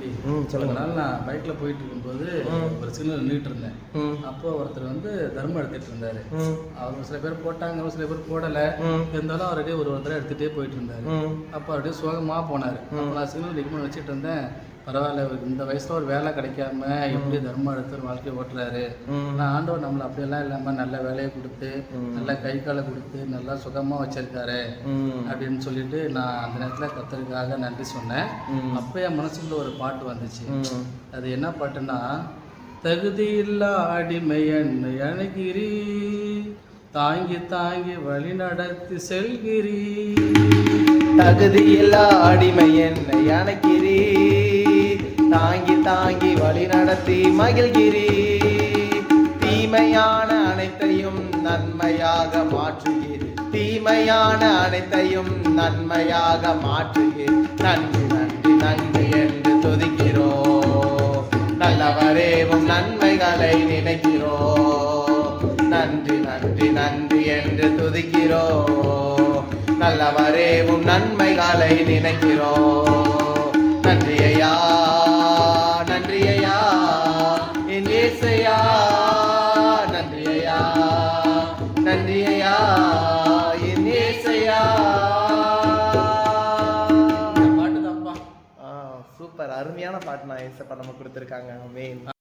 தம்பி ம், சொல்லுங்க. நான் பைக்ல போயிட்டு இருக்கும்போது ஒரு சிக்னல் நின்றுட்டு இருந்தேன் அப்போ ஒருத்தர் வந்து தர்மம் எடுத்துட்டு இருந்தாரு. அவர் சில பேர் போட்டாங்க ஒரு சில பேர் போடல. இருந்தாலும் அவருடைய ஒரு ஒருத்தர் எடுத்துட்டே போயிட்டு இருந்தாரு. அப்போ அப்படியே சோகமா போனாரு. நான் சிக்னல் நிற்கணும்னு வச்சுட்டு இருந்தேன். பரவாயில்ல இந்த வயசுல ஒரு வேலை கிடைக்காம எப்படி தர்மம் எடுத்து வாழ்க்கையை ஓட்டுறாரு. நான் ஆண்டவர் நம்மளை அப்படியெல்லாம் இல்லாம நல்ல வேலையை கொடுத்து நல்ல கை காலை கொடுத்து நல்லா சுகமா வச்சிருக்காரு. அப்படின்னு சொல்லிட்டு நான் அந்த நேரத்தில் கத்தருக்காக நன்றி சொன்னேன். அப்போ என் மனசுக்குள்ள ஒரு பாட்டு வந்துச்சு. அது என்ன பாட்டுன்னா தகுதியில்லா அடிமையன் எனகிரி தாங்கி தாங்கி வழி நடத்தி செல்கிறீ. தகுதியில்லா அடிமை என்னை அணைக்கிறீ தாங்கி தாங்கி வழி நடத்தி மகிழ்கிறீ. தீமையான அனைத்தையும் நன்மையாக மாற்றுகிறேன் தீமையான அனைத்தையும் நன்மையாக மாற்றுகிறேன் நன்றி. துதிக்கிறோம் நல்லவரேவும் நன்மைகளை நினைக்கிறோம் நன்றி நன்றி நன்றி என்று துதிக்கிறோம் நல்லவரேவும் நன்மைகளை நினைக்கிறோம் நன்றி ஐயா நன்றி ஐயா என் ஏசையா. நன்றி ஐயா நன்றி ஐயா என் ஏசையா. அருமையான பாட்டு நான் ஏசப்பா நம்ம கொடுத்துருக்காங்க. மெயின்